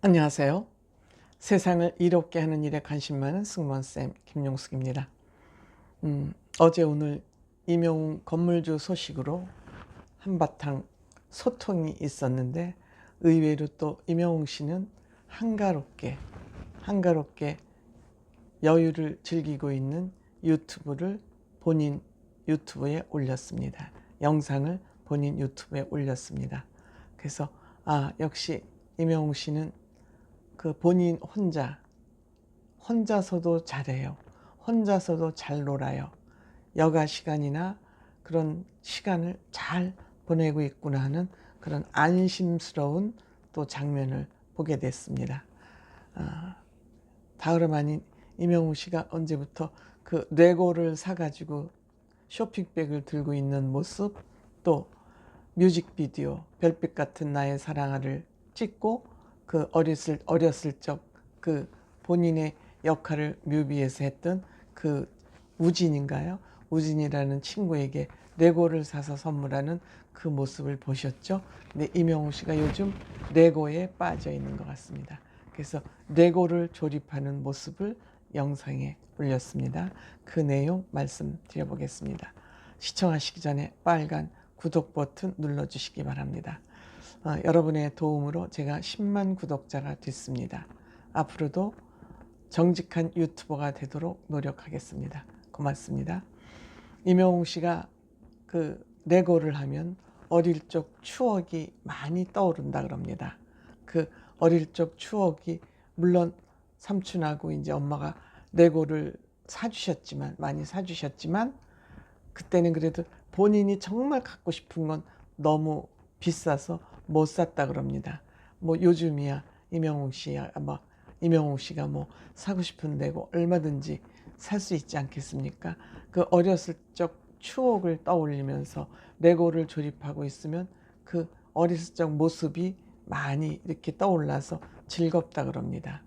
안녕하세요. 세상을 이롭게 하는 일에 관심 많은 승무원쌤 김용숙입니다. 음, 어제 오늘 임용 건물주 소식으로 한바탕 소통이 있었는데 의외로 또 임영웅 씨는 한가롭게 한가롭게 여유를 즐기고 있는 유튜브를 본인 유튜브에 올렸습니다. 영상을 본인 유튜브에 올렸습니다. 그래서 아 역시 임영웅 씨는 그 본인 혼자 혼자서도 잘해요. 혼자서도 잘 놀아요. 여가 시간이나 그런 시간을 잘 보내고 있구나 하는 그런 안심스러운 또 장면을 보게 됐습니다. 아, 다름 아닌 이명우 씨가 언제부터 그 레고를 사가지고 쇼핑백을 들고 있는 모습 또 뮤직비디오 별빛 같은 나의 사랑아를 찍고 그 어렸을 어렸을 적 그 본인의 역할을 뮤비에서 했던 그 우진인가요? 우진이라는 친구에게 레고를 사서 선물하는 그 모습을 보셨죠? 근데 이명우 씨가 요즘 레고에 빠져 있는 것 같습니다. 그래서 레고를 조립하는 모습을 영상에 올렸습니다. 그 내용 말씀드려 보겠습니다. 시청하시기 전에 빨간 구독 버튼 눌러주시기 바랍니다. 어, 여러분의 도움으로 제가 10만 구독자가 됐습니다. 앞으로도 정직한 유튜버가 되도록 노력하겠습니다. 고맙습니다. 이명웅 씨가 그 레고를 하면 어릴 적 추억이 많이 떠오른다 그럽니다. 그 어릴 적 추억이 물론 삼촌하고 이제 엄마가 레고를 사주셨지만 많이 사주셨지만 그때는 그래도 본인이 정말 갖고 싶은 건 너무 비싸서 못 샀다 그럽니다. 뭐 요즘이야 이명웅 씨야 뭐 이명웅 씨가 뭐 사고 싶은 레고 얼마든지 살 수 있지 않겠습니까? 그 어렸을 적 추억을 떠올리면서 레고를 조립하고 있으면 그 어렸을 적 모습이 많이 이렇게 떠올라서 즐겁다 그럽니다.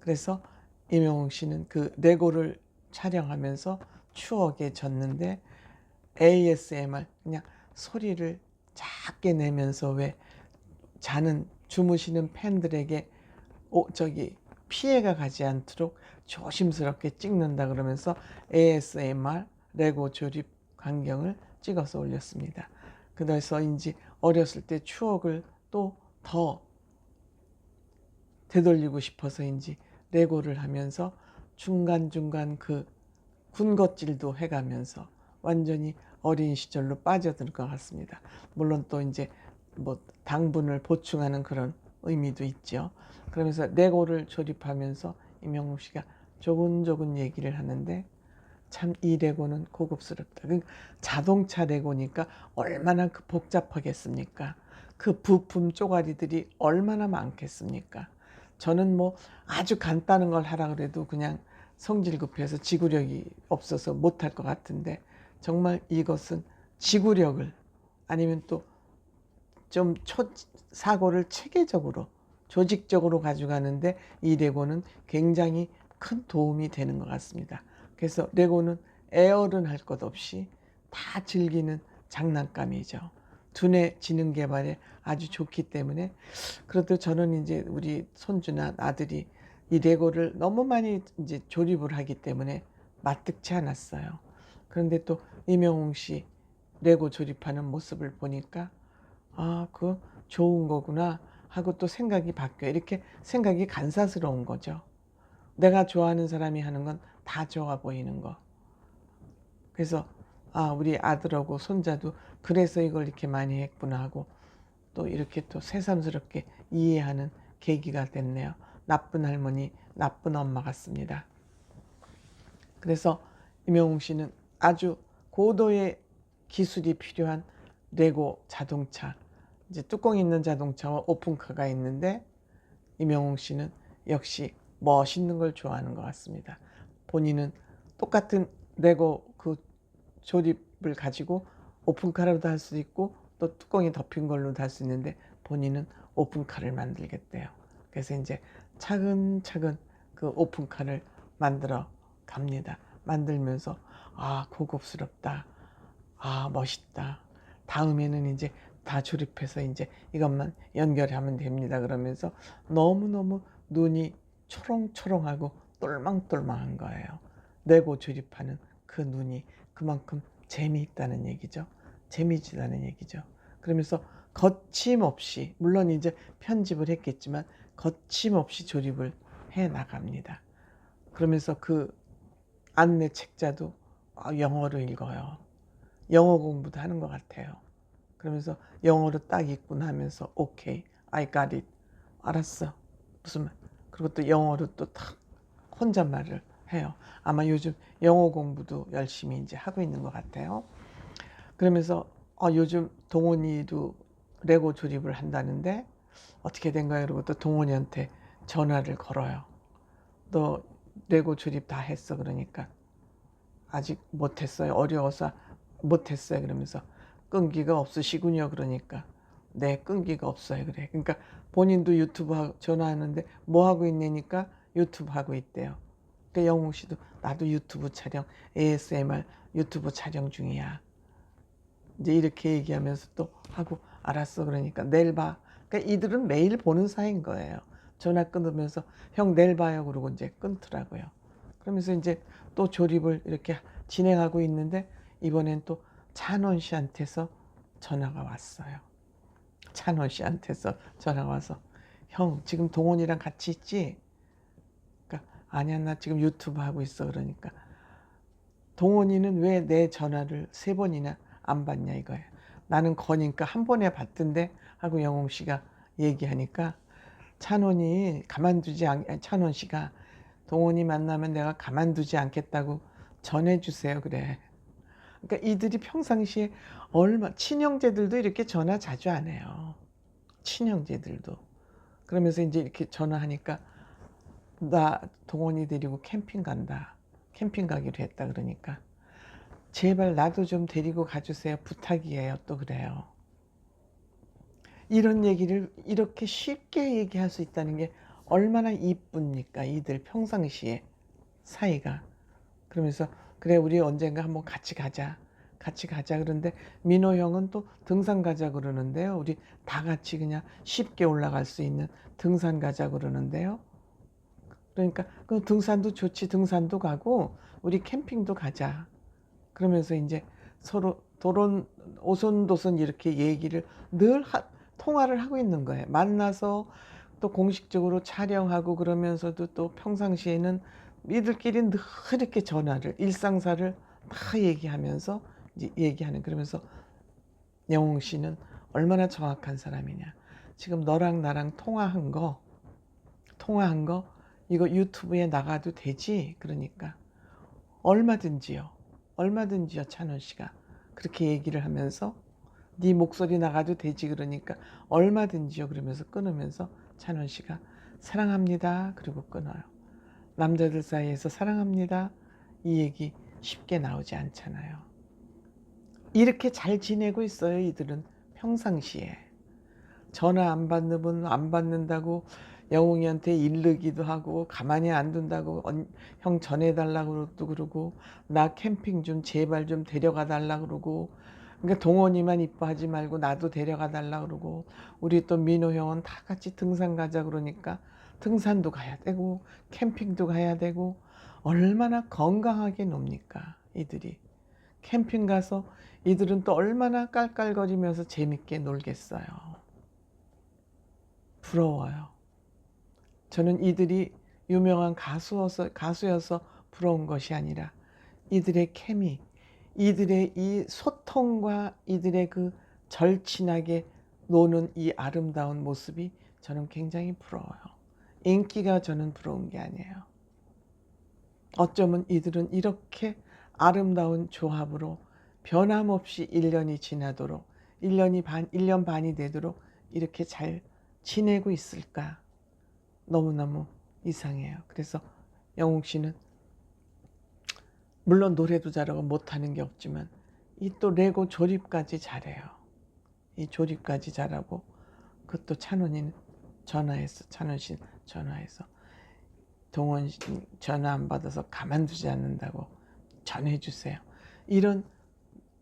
그래서 임영웅 씨는 그 레고를 촬영하면서 추억에 젖는데 ASMR 그냥 소리를 작게 내면서 왜 자는 주무시는 팬들에게 오, 저기 피해가 가지 않도록 조심스럽게 찍는다 그러면서 ASMR 레고 조립 광경을 찍어서 올렸습니다. 그래서인지 어렸을 때 추억을 또 더 되돌리고 싶어서인지 레고를 하면서 중간중간 그 군것질도 해가면서 완전히 어린 시절로 빠져들 것 같습니다. 물론 또 이제 뭐 당분을 보충하는 그런 의미도 있죠. 그러면서 레고를 조립하면서 임영웅 씨가 조근조근 얘기를 하는데 참 이 레고는 고급스럽다. 그 자동차 레고니까 얼마나 그 복잡하겠습니까? 그 부품 쪼가리들이 얼마나 많겠습니까? 저는 뭐 아주 간단한 걸 하라 그래도 그냥 성질 급해서 지구력이 없어서 못할 것 같은데 정말 이것은 지구력을 아니면 또 좀 사고를 체계적으로 조직적으로 가져가는데 이 레고는 굉장히 큰 도움이 되는 것 같습니다. 그래서 레고는 에어른 할 것 없이 다 즐기는 장난감이죠. 두뇌 지능 개발에 아주 좋기 때문에 그래도 저는 이제 우리 손주나 아들이 이 레고를 너무 많이 이제 조립을 하기 때문에 마뜩치 않았어요. 그런데 또 이명웅 씨 레고 조립하는 모습을 보니까 아, 그 좋은 거구나 하고 또 생각이 바뀌어. 이렇게 생각이 간사스러운 거죠. 내가 좋아하는 사람이 하는 건 다 좋아 보이는 거. 그래서 아, 우리 아들하고 손자도 그래서 이걸 이렇게 많이 했구나 하고 또 이렇게 또 새삼스럽게 이해하는 계기가 됐네요. 나쁜 할머니, 나쁜 엄마 같습니다. 그래서 임영웅 씨는 아주 고도의 기술이 필요한 레고 자동차, 이제 뚜껑 있는 자동차와 오픈카가 있는데 임영웅 씨는 역시 멋있는 걸 좋아하는 것 같습니다. 본인은 똑같은 레고 그 조립을 가지고 오픈카로도 할 수 있고 또 뚜껑이 덮인 걸로도 할 수 있는데 본인은 오픈카를 만들겠대요. 그래서 이제 차근차근 그 오픈카를 만들어 갑니다. 만들면서 아 고급스럽다. 아 멋있다. 다음에는 이제 다 조립해서 이제 이것만 연결하면 됩니다. 그러면서 너무너무 눈이 초롱초롱하고 똘망똘망한 거예요. 레고 조립하는 그 눈이 그만큼 재미있다는 얘기죠. 재미지다는 얘기죠. 그러면서 거침없이 물론 이제 편집을 했겠지만 거침없이 조립을 해 나갑니다. 그러면서 그 안내 책자도 아, 영어로 읽어요. 영어 공부도 하는 것 같아요. 그러면서 영어로 딱 읽구나 하면서 오케이, I got it. 알았어. 무슨 말. 그리고 또 영어로 또딱 혼잣말을 해요. 아마 요즘 영어 공부도 열심히 이제 하고 있는 것 같아요. 그러면서 어, 요즘 동원이도 레고 조립을 한다는데 어떻게 된 거예요? 그리고 또 동원이한테 전화를 걸어요. 너 레고 조립 다 했어? 그러니까 아직 못했어요. 어려워서 못했어요. 그러면서 끈기가 없으시군요. 그러니까 네 끈기가 없어요. 그래. 그러니까 본인도 유튜브 하- 전화하는데 뭐 하고 있냐니까 유튜브 하고 있대요. 그러니까 영웅 씨도 나도 유튜브 촬영 ASMR 유튜브 촬영 중이야. 이제 이렇게 얘기하면서 또 하고 알았어 그러니까 내일 봐. 그러니까 이들은 매일 보는 사이인 거예요. 전화 끊으면서 형 내일 봐요 그러고 이제 끊더라고요. 그러면서 이제 또 조립을 이렇게 진행하고 있는데 이번엔 또 찬원 씨한테서 전화가 왔어요. 찬원 씨한테서 전화가 와서 형 지금 동원이랑 같이 있지? 그러니까 아니야 나 지금 유튜브 하고 있어 그러니까 동원이는 왜 내 전화를 세 번이나 안 받냐 이거예요. 나는 거니까 한 번에 받던데 하고 영웅 씨가 얘기하니까 찬원이 가만두지 않 찬원 씨가 동원이 만나면 내가 가만두지 않겠다고 전해주세요 그래. 그러니까 이들이 평상시에 얼마 친형제들도 이렇게 전화 자주 안 해요. 친형제들도 그러면서 이제 이렇게 전화하니까 나 동원이 데리고 캠핑 간다. 캠핑 가기로 했다 그러니까 제발 나도 좀 데리고 가주세요. 부탁이에요. 또 그래요. 이런 얘기를 이렇게 쉽게 얘기할 수 있다는 게 얼마나 이쁩니까? 이들 평상시에 사이가. 그러면서 그래 우리 언젠가 한번 같이 가자. 같이 가자 그런데 민호 형은 또 등산 가자 그러는데요. 우리 다 같이 그냥 쉽게 올라갈 수 있는 등산 가자 그러는데요. 그러니까 그 등산도 좋지 등산도 가고 우리 캠핑도 가자. 그러면서 이제 서로 도론 오손도손 이렇게 얘기를 늘 하, 통화를 하고 있는 거예요. 만나서 또 공식적으로 촬영하고 그러면서도 또 평상시에는 이들끼리 늘 이렇게 전화를 일상사를 다 얘기하면서 이제 얘기하는 그러면서 영웅 씨는 얼마나 정확한 사람이냐. 지금 너랑 나랑 통화한 거 통화한 거 이거 유튜브에 나가도 되지? 그러니까 얼마든지요. 얼마든지요. 찬원 씨가 그렇게 얘기를 하면서 네 목소리 나가도 되지 그러니까 얼마든지요. 그러면서 끊으면서 찬원 씨가 사랑합니다. 그리고 끊어요. 남자들 사이에서 사랑합니다. 이 얘기 쉽게 나오지 않잖아요. 이렇게 잘 지내고 있어요. 이들은 평상시에 전화 안 받는 분 안 받는다고 영웅이한테 일르기도 하고 가만히 안 둔다고 언- 형 전해달라고 또 그러고 나 캠핑 좀 제발 좀 데려가 달라 그러고 그러니까 동원이만 이뻐하지 말고 나도 데려가 달라 그러고 우리 또 민호 형은 다 같이 등산 가자 그러니까 등산도 가야 되고 캠핑도 가야 되고 얼마나 건강하게 놉니까 이들이. 캠핑 가서 이들은 또 얼마나 깔깔거리면서 재밌게 놀겠어요. 부러워요. 저는 이들이 유명한 가수여서, 가수여서 부러운 것이 아니라 이들의 케미, 이들의 이 소통과 이들의 그 절친하게 노는 이 아름다운 모습이 저는 굉장히 부러워요. 인기가 저는 부러운 게 아니에요. 어쩌면 이들은 이렇게 아름다운 조합으로 변함없이 1년이 지나도록 1년이 반, 1년 반이 되도록 이렇게 잘 지내고 있을까? 너무너무 이상해요. 그래서 영웅 씨는 물론 노래도 잘하고 못하는 게 없지만 이 또 레고 조립까지 잘해요. 이 조립까지 잘하고 그것도 찬원이는 전화해서 찬원 씨 전화해서 동원 씨 전화 안 받아서 가만두지 않는다고 전해주세요. 이런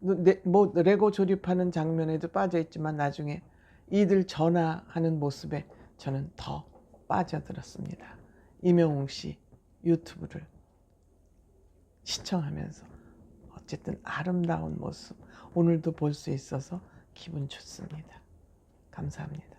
네, 뭐 레고 조립하는 장면에도 빠져 있지만 나중에 이들 전화하는 모습에 저는 더 빠져들었습니다. 임영웅 씨 유튜브를 시청하면서 어쨌든 아름다운 모습 오늘도 볼 수 있어서 기분 좋습니다. 감사합니다.